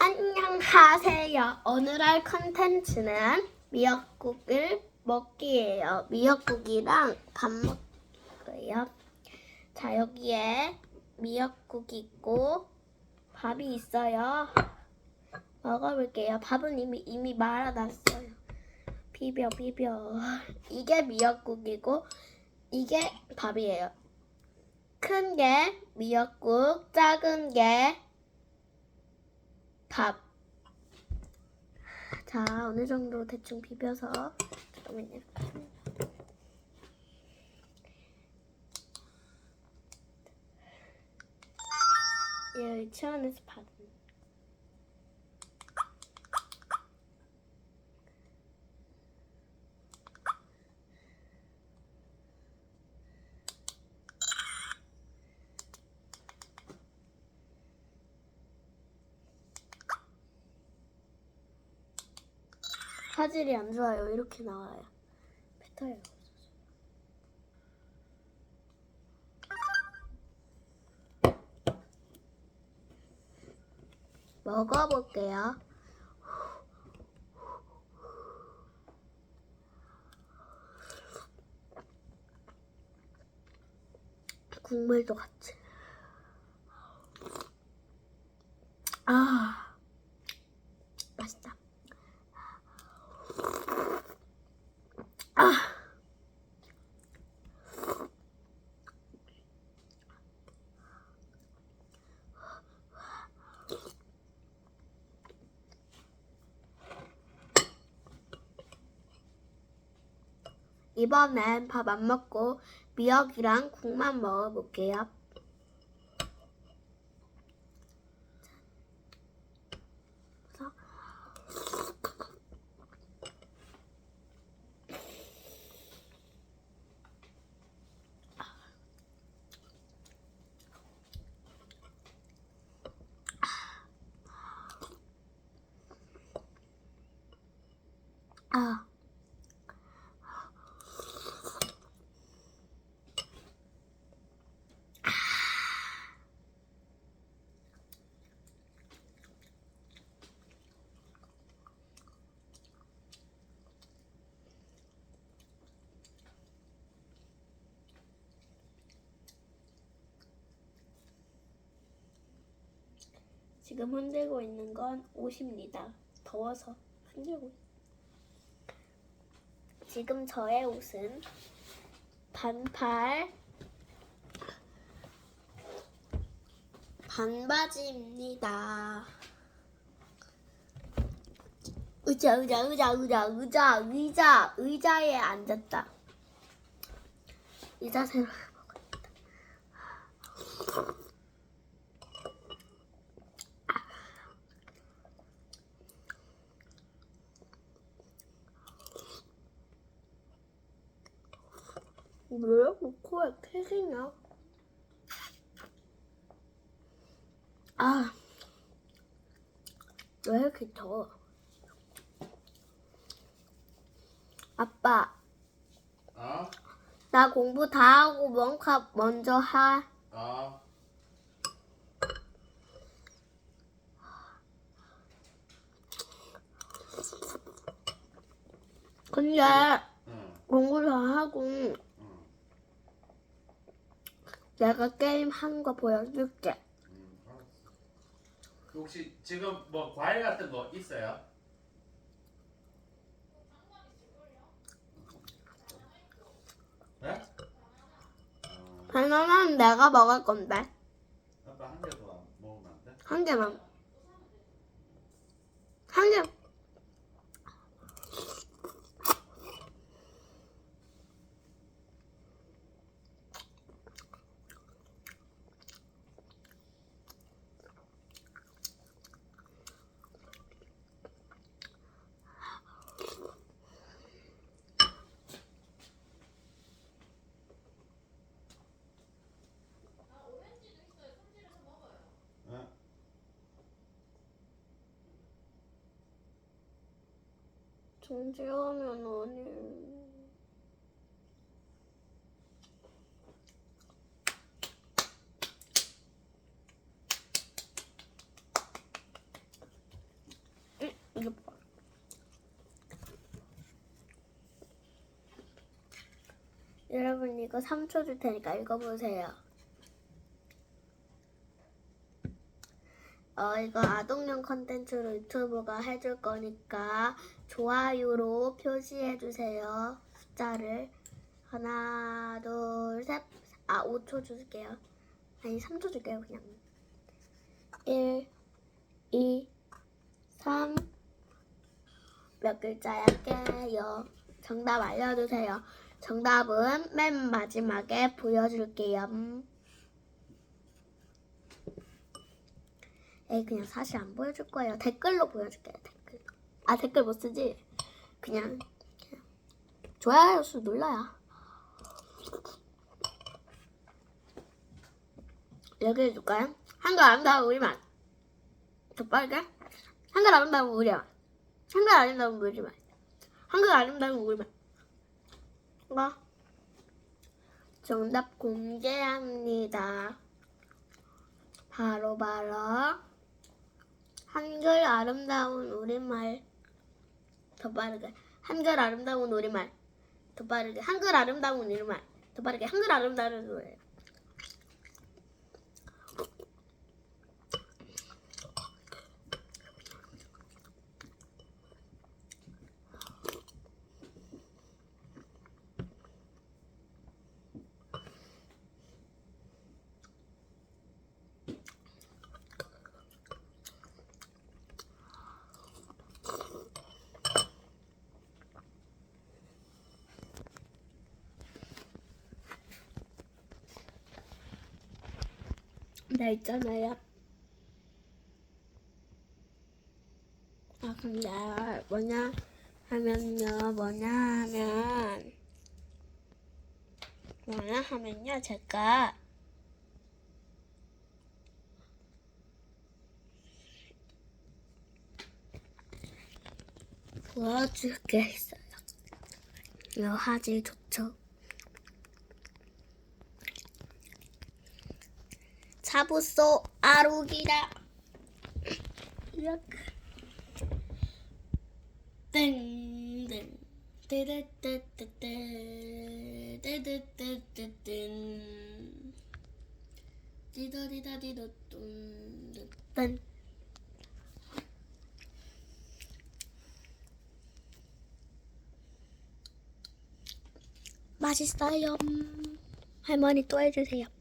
안녕하세요. 오늘 할 컨텐츠는 미역국을 먹기예요. 미역국이랑 밥 먹고요. 자, 여기에 미역국이 있고 밥이 있어요. 먹어볼게요. 밥은 이미 이미 말아놨어요. 비벼 비벼. 이게 미역국이고 이게 밥이에요. 큰 게 미역국, 작은 게 밥. 자, 어느 정도 대충 비벼서 잠깐만요. 이렇게. 예, 유치원에서 받은. 화질이 안 좋아요. 이렇게 나와요. 뱉어요. 먹어볼게요. 국물도 같이. 아, 이번엔 밥 안 먹고 미역이랑 국만 먹어볼게요. 자. 아. 지금 흔들고 있는 건 옷입니다. 더워서 흔들고. 있- 지금 저의 옷은 반팔 반바지입니다. 의자 의자 의자 의자 의자 의자 의자에 앉았다. 이 자세로 왜 코에 캐시냐? 아, 왜 이렇게 더워? 아빠, 어? 나 공부 다 하고 멍카 먼저 하. 어? 근데 응. 공부 다 하고 응. 내가 게임 한 거 보여줄게. 응. 알았어. 혹시 지금 뭐 과일 같은 거 있어요? 네? 어, 바나나는 내가 먹을 건데 아빠 한 개 더 먹으면 안 돼? 한 개만. 정지하면 아니. 여러분 이거 3초 줄 테니까 읽어보세요. 어, 이거 아동용 컨텐츠로 유튜브가 해줄 거니까 좋아요로 표시해주세요. 숫자를. 하나, 둘, 셋. 아, 5초 줄게요. 아니, 3초 줄게요, 그냥. 1, 2, 3. 몇 글자야, 깨요. 정답 알려주세요. 정답은 맨 마지막에 보여줄게요. 에이 그냥 사실 안 보여줄 거예요. 댓글로 보여줄게요. 댓글. 아 댓글 못 쓰지? 그냥, 그냥 좋아요 수 눌러요. 여기 해줄까요? 한글 아름다운 우리말. 더 빠르게. 한글 아름다운 우리말. 한글 아름다운 우리말. 한글 아름다운 우리말. 뭐? 정답 공개합니다. 바로 바로 한글 아름다운 우리말. 더 빠르게. 한글 아름다운 우리말. 더 빠르게. 한글 아름다운 우리말. 더 빠르게. 한글 아름다운 우리말 네 있잖아요. 아 근데 뭐냐 하면요 뭐냐 하면 뭐냐 하면요 제가 보여줄 게 있어요. 이거 화질 좋 사부소 떼떼떼떼뚠 디더디다디도뚠 맛있어요. 할머니 또 해주세요